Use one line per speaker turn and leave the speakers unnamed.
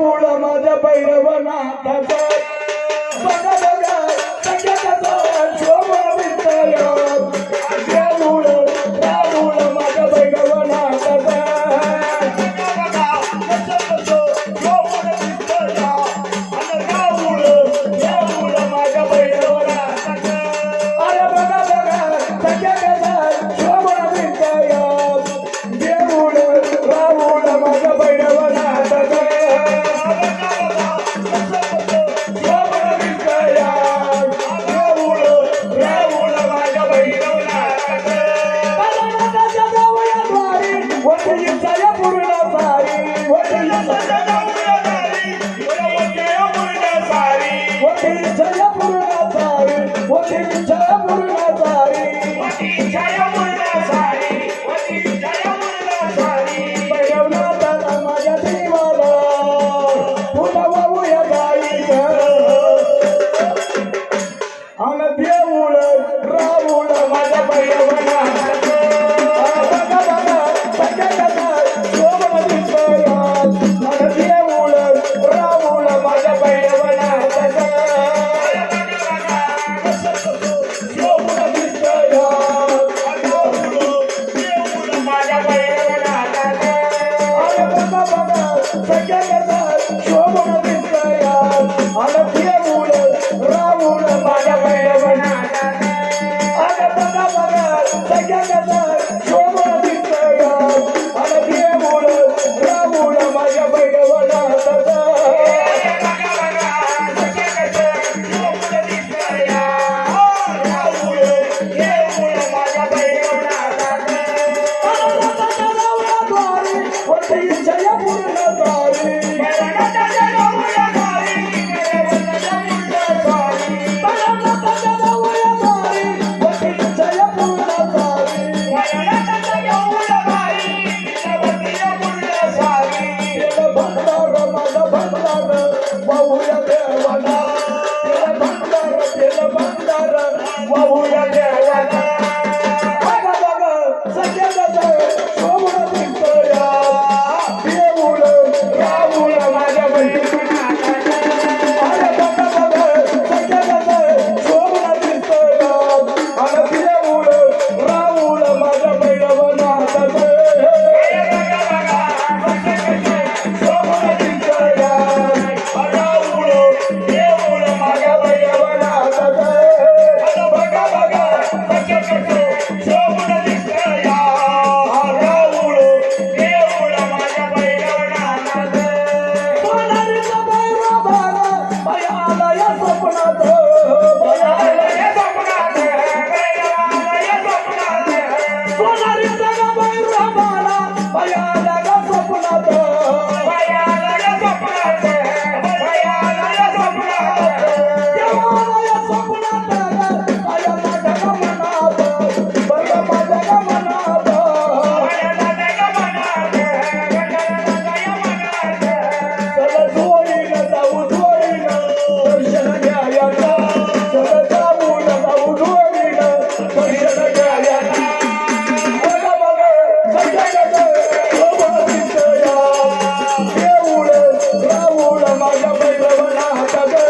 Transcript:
देऊळ माझ्या पैरव नाथाचा बघा बघा सगळ्याचा शोभा विसर Thank you. What would I do?
Thank you.
ಪ್ರಬಲ ಹಠದ